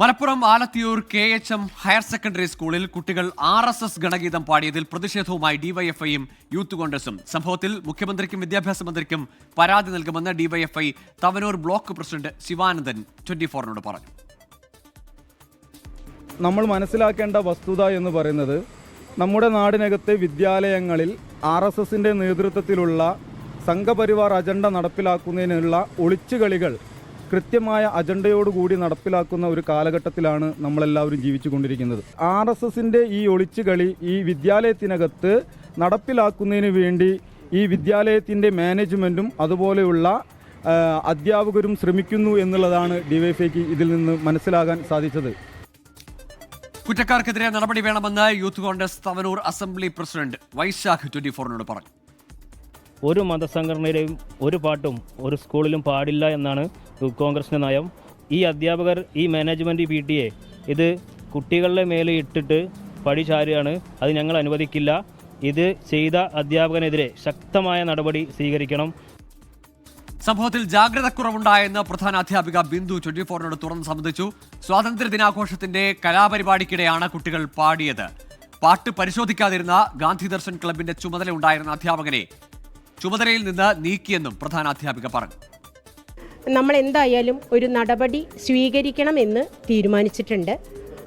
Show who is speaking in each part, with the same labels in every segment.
Speaker 1: Malappuram Alathiyur K H M higher secondary സ്കൂളിൽ കുട്ടികൾ R S S ഗണഗീതം പാടിയതിൽ പ്രതിഷേധവുമായി ഡിവൈഎഫ്ഐയും യൂത്ത് കോൺഗ്രസും. സംഭവത്തിൽ മുഖ്യമന്ത്രിക്കും വിദ്യാഭ്യാസ മന്ത്രിക്കും പരാതി നൽകുമെന്ന് DYFI Tavanur block president Sivanandan twenty ഫോറിനോട് പറഞ്ഞു.
Speaker 2: നമ്മൾ മനസ്സിലാക്കേണ്ട വസ്തുത എന്ന് പറയുന്നത് നമ്മുടെ നാടിനകത്തെ വിദ്യാലയങ്ങളിൽ ആർ എസ് എസിന്റെ നേതൃത്വത്തിലുള്ള സംഘപരിവാർ അജണ്ട നടപ്പിലാക്കുന്നതിനുള്ള ഒളിച്ചുകളികൾ കൃത്യമായ അജണ്ടയോടുകൂടി നടപ്പിലാക്കുന്ന ഒരു കാലഘട്ടത്തിലാണ് നമ്മളെല്ലാവരും ജീവിച്ചുകൊണ്ടിരിക്കുന്നത്. ആർ എസ് എസിന്റെ ഈ ഒളിച്ചുകളി ഈ വിദ്യാലയത്തിനകത്ത് നടപ്പിലാക്കുന്നതിന് വേണ്ടി ഈ വിദ്യാലയത്തിന്റെ മാനേജ്മെന്റും അതുപോലെയുള്ള അധ്യാപകരും ശ്രമിക്കുന്നു എന്നുള്ളതാണ് ഡിവൈഫൈക്ക് ഇതിൽ നിന്ന് മനസ്സിലാകാൻ സാധിച്ചത്.
Speaker 1: കുറ്റക്കാർക്കെതിരെ നടപടി വേണമെന്ന് Youth Congress Tavanur assembly president Vaishakh twenty ഫോറിനോട് പറഞ്ഞു.
Speaker 3: ഒരു മതസംഘടനയിലെയും ഒരു പാട്ടും ഒരു സ്കൂളിലും പാടില്ല എന്നാണ് കോൺഗ്രസിന്റെ നയം. ഈ അധ്യാപകർ ഈ മാനേജ്മെന്റ് പി ടി എ ഇത് കുട്ടികളുടെ മേലെ ഇട്ടിട്ട് പടി ചാരുകയാണ്. അത് ഞങ്ങൾ അനുവദിക്കില്ല. ഇത് ചെയ്ത അധ്യാപകനെതിരെ ശക്തമായ നടപടി സ്വീകരിക്കണം.
Speaker 1: സംഭവത്തിൽ ജാഗ്രതക്കുറവുണ്ടായെന്ന് പ്രധാന അധ്യാപിക ബിന്ദു ട്വന്റി ഫോറിനോട് തുറന്ന് സംബന്ധിച്ചു സ്വാതന്ത്ര്യ ദിനാഘോഷത്തിന്റെ കലാപരിപാടിക്കിടെയാണ് കുട്ടികൾ പാടിയത്. പാട്ട് പരിശോധിക്കാതിരുന്ന ഗാന്ധി ദർശൻ ക്ലബിന്റെ ചുമതല ഉണ്ടായിരുന്ന അധ്യാപകനെ ചുമതലയിൽ നിന്ന് നീക്കിയെന്നും പ്രധാന അധ്യാപിക പറഞ്ഞു.
Speaker 4: നമ്മൾ എന്തായാലും ഒരു നടപടി സ്വീകരിക്കണമെന്ന് തീരുമാനിച്ചിട്ടുണ്ട്.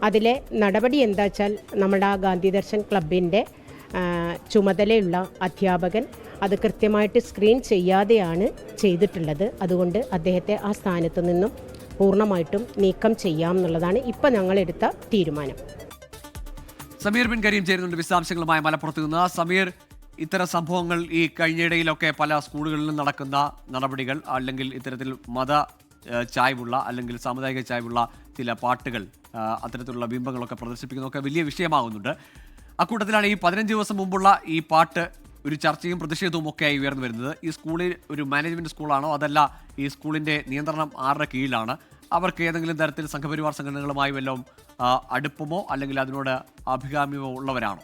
Speaker 4: അതിലെ നടപടി എന്താ വെച്ചാൽ നമ്മുടെ ആ ഗാന്ധി ദർശൻ ക്ലബിന്റെ ചുമതലയുള്ള അധ്യാപകൻ അത് കൃത്യമായിട്ട് സ്ക്രീൻ ചെയ്യാതെയാണ് ചെയ്തിട്ടുള്ളത്. അതുകൊണ്ട് അദ്ദേഹത്തെ ആ സ്ഥാനത്ത് നിന്നും പൂർണമായിട്ടും നീക്കം ചെയ്യാം എന്നുള്ളതാണ് ഇപ്പം ഞങ്ങളെടുത്ത തീരുമാനം.
Speaker 1: സമീർ ബിൻ കരീം ചേരുന്നുണ്ട് വിശദാംശങ്ങളുമായി മലപ്പുറത്ത് നിന്ന്. സമീർ ഇത്തരം സംഭവങ്ങൾ ഈ കഴിഞ്ഞിടയിലൊക്കെ പല സ്കൂളുകളിലും നടക്കുന്ന നടപടികൾ അല്ലെങ്കിൽ ഇത്തരത്തിൽ മത ചായ്വുള്ള അല്ലെങ്കിൽ സാമുദായിക ചായ്വുള്ള ചില പാട്ടുകൾ അത്തരത്തിലുള്ള ബിംബങ്ങളൊക്കെ പ്രദർശിപ്പിക്കുന്നതൊക്കെ വലിയ വിഷയമാകുന്നുണ്ട്. അക്കൂട്ടത്തിലാണ് ഈ പതിനഞ്ച് ദിവസം മുമ്പുള്ള ഈ പാട്ട് ഒരു ചർച്ചയും പ്രതിഷേധവും ഒക്കെയായി ഉയർന്നു വരുന്നത്. ഈ സ്കൂളിൽ ഒരു മാനേജ്മെന്റ് സ്കൂളാണോ? അതല്ല ഈ സ്കൂളിന്റെ നിയന്ത്രണം ആരുടെ കീഴിലാണ്? അവർക്ക് ഏതെങ്കിലും തരത്തിൽ സംഘപരിവാർ സംഘടനകളുമായി വല്ലതും അടുപ്പമോ അല്ലെങ്കിൽ അതിനോട് അഭികാമ്യമോ ഉള്ളവരാണോ?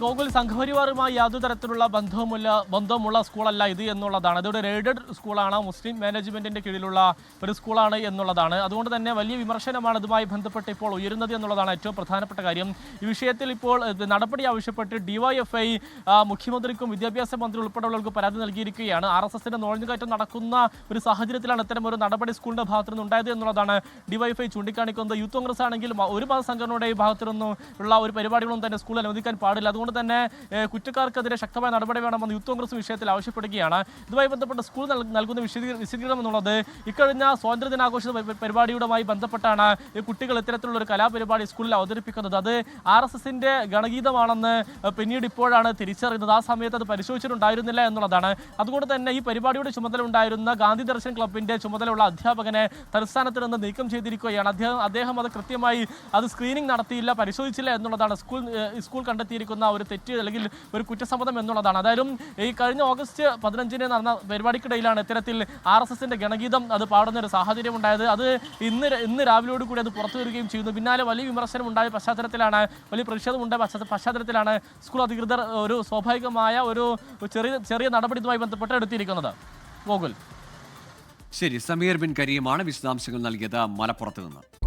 Speaker 5: ഗോകുൽ സംഘപരിവാറുമായി യാതൊരു തരത്തിലുള്ള ബന്ധവുമില്ല ബന്ധവുമുള്ള സ്കൂളല്ല ഇത് എന്നുള്ളതാണ്. ഇതൊരു റെയ്ഡഡ് സ്കൂളാണ് മുസ്ലിം മാനേജ്മെന്റിന്റെ കീഴിലുള്ള ഒരു സ്കൂളാണ് എന്നുള്ളതാണ്. അതുകൊണ്ട് തന്നെ വലിയ വിമർശനമാണ് ഇതുമായി ബന്ധപ്പെട്ട് ഇപ്പോൾ ഉയരുന്നത് എന്നുള്ളതാണ് ഏറ്റവും പ്രധാനപ്പെട്ട കാര്യം. ഈ വിഷയത്തിൽ ഇപ്പോൾ നടപടി ആവശ്യപ്പെട്ട് ഡിവൈഎഫ്ഐ മുഖ്യമന്ത്രിക്കും വിദ്യാഭ്യാസ മന്ത്രി ഉൾപ്പെടെയുള്ളവർക്ക് പരാതി നൽകിയിരിക്കുകയാണ്. ആർ എസ് എസിന്റെ നുഴഞ്ഞുകയറ്റം നടക്കുന്ന ഒരു സാഹചര്യത്തിലാണ് ഇത്തരം ഒരു നടപടി സ്കൂളിന്റെ ഭാഗത്തു നിന്ന് ഉണ്ടായത് എന്നുള്ളതാണ് ഡിവൈഎഫ്ഐ ചൂണ്ടിക്കാണിക്കുന്നത്. യൂത്ത് കോൺഗ്രസ് ആണെങ്കിൽ ഒരു മത സംഘടനയുടെ ഭാഗത്തു നിന്നും ഉള്ള ഒരു പരിപാടികളൊന്നും തന്നെ സ്കൂളിൽ അനുവദിക്കാൻ പാടില്ല. അതുകൊണ്ട് തന്നെ കുറ്റക്കാർക്കെതിരെ ശക്തമായ നടപടി വേണമെന്ന് യൂത്ത് കോൺഗ്രസ് വിഷയത്തിൽ ആവശ്യപ്പെടുകയാണ്. ഇതുമായി ബന്ധപ്പെട്ട സ്കൂൾ നൽ- നൽകുന്ന വിശദീ- വിശദീകരണം എന്നുള്ളത് ഇക്കഴിഞ്ഞ സ്വാതന്ത്ര്യ ദിനാഘോഷ പരി- പരിപാടിയുമായി ബന്ധപ്പെട്ടാണ് കുട്ടികൾ ഇത്തരത്തിലുള്ള ഒരു കലാപരിപാടി സ്കൂളിൽ അവതരിപ്പിക്കുന്നത്. അത് ആർ എസ് എസിന്റെ ഗണഗീതമാണെന്ന് പിന്നീട് ഇപ്പോഴാണ് തിരിച്ചറിയുന്നത്. ആ സമയത്ത് അത് പരിശോധിച്ചിട്ടുണ്ടായിരുന്നില്ല എന്നുള്ളതാണ്. അതുകൊണ്ട് തന്നെ ഈ പരിപാടിയുടെ ചുമതല ഉണ്ടായിരുന്ന ഗാന്ധി ദർശൻ ക്ലബിന്റെ ചുമതലയുള്ള അധ്യാപകനെ തലസ്ഥാനത്ത് നിന്ന് നീക്കം ചെയ്തിരിക്കുകയാണ്. അദ്ദേഹം അത് കൃത്യമായി അത് സ്ക്രീനിംഗ് നടത്തിയില്ല പരിശോധിച്ചില്ല എന്നുള്ളതാണ് സ്കൂൾ സ്കൂൾ സ്കൂൾ കണ്ടെത്തിയിരിക്കുന്ന ഒരു തെറ്റ് അല്ലെങ്കിൽ ഒരു കുറ്റസമ്മതം എന്നുള്ളതാണ്. അതായാലും ഈ കഴിഞ്ഞ ഓഗസ്റ്റ് പതിനഞ്ചിന് നടന്ന പരിപാടിക്കിടയിലാണ് ഇത്തരത്തിൽ ആർ എസ് എസിന്റെ ഗണഗീതം അത് പാടുന്ന ഒരു സാഹചര്യം ഉണ്ടായത്. അത് ഇന്ന് ഇന്ന് രാവിലെയോട് കൂടി അത് പുറത്തു വരികയും ചെയ്യുന്നു പിന്നാലെ വലിയ വിമർശനം ഉണ്ടായ പശ്ചാത്തലത്തിലാണ് വലിയ പ്രതിഷേധം ഉണ്ട് പശ്ചാത്ത- പശ്ചാത്തലത്തിലാണ് സ്കൂൾ അധികൃതർ ഒരു സ്വാഭാവികമായ ഒരു ചെറിയ ചെറിയ നടപടി ഇതുമായി ബന്ധപ്പെട്ട് എടുത്തിരിക്കുന്നത്. ഗോകുൽ.
Speaker 1: ശരി സമീർ ബിൻ കരീമാണ് വിശദാംശങ്ങൾ നൽകിയത് മലപ്പുറത്ത് നിന്ന്.